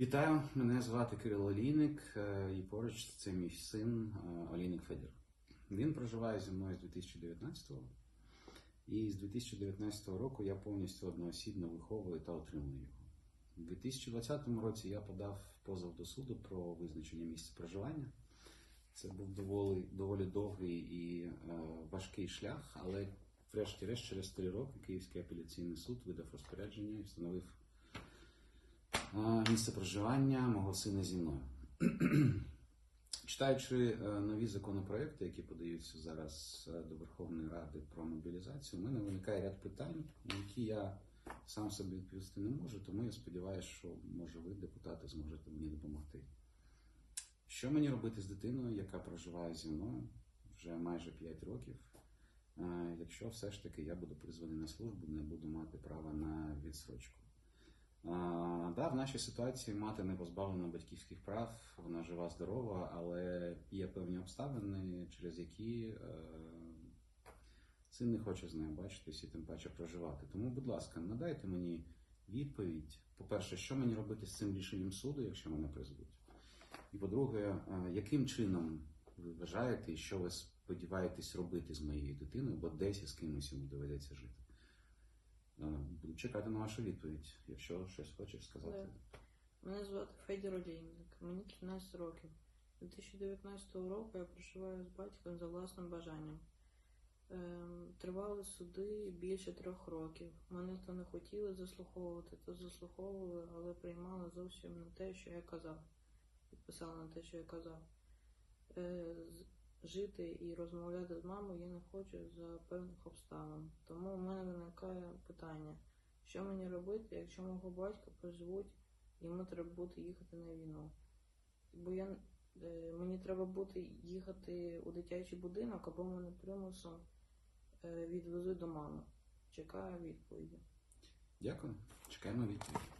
Вітаю, мене звати Кирило Олійник, е, і поруч це мій син е, Олійник Федір. Він проживає зі мною з 2019-го, і з 2019 року я повністю одноосібно виховую та отримую його. У 2020 році я подав позов до суду про визначення місця проживання. Це був доволі, доволі довгий і е, важкий шлях, але врешті-решт через три роки Київський апеляційний суд видав розпорядження і встановив місце проживання мого сина зі мною. Читаючи е, нові законопроекти, які подаються зараз е, до Верховної Ради про мобілізацію, у мене виникає ряд питань, на які я сам собі відповісти не можу, тому я сподіваюся, що може ви, депутати, зможете мені допомогти. Що мені робити з дитиною, яка проживає зі мною вже майже 5 років, е, якщо все ж таки я буду призваний на службу, не буду мати права на відсрочку? В нашій ситуації мати не позбавлена батьківських прав, вона жива, здорова, але є певні обставини, через які е, син не хоче з нею бачитись і тим паче проживати. Тому, будь ласка, надайте мені відповідь. По-перше, що мені робити з цим рішенням суду, якщо мене призвуть? І по-друге, е, яким чином ви вважаєте і що ви сподіваєтесь робити з моєю дитиною, бо десь із кимось йому доведеться жити? Е, Буду чекати на вашу відповідь, якщо щось хочеш сказати. Мене звати Федір Олійник, мені 13 років. 2019 року я проживаю з батьком за власним бажанням. Ем, тривали суди більше трьох років. Мене то не хотіли заслуховувати, то заслуховували, але приймали зовсім не те, що я казав. Підписали на те, що я казав. Е, жити і розмовляти з мамою я не хочу за певних обставин. Тому в мене виникає питання, що мені робити, якщо мого батька призвуть йому треба буде їхати на війну. Бо я, е, мені треба буде їхати у дитячий будинок, або мене примусом е, відвезуть до мами. Чекаю відповіді. Дякую. Чекаємо відповідь.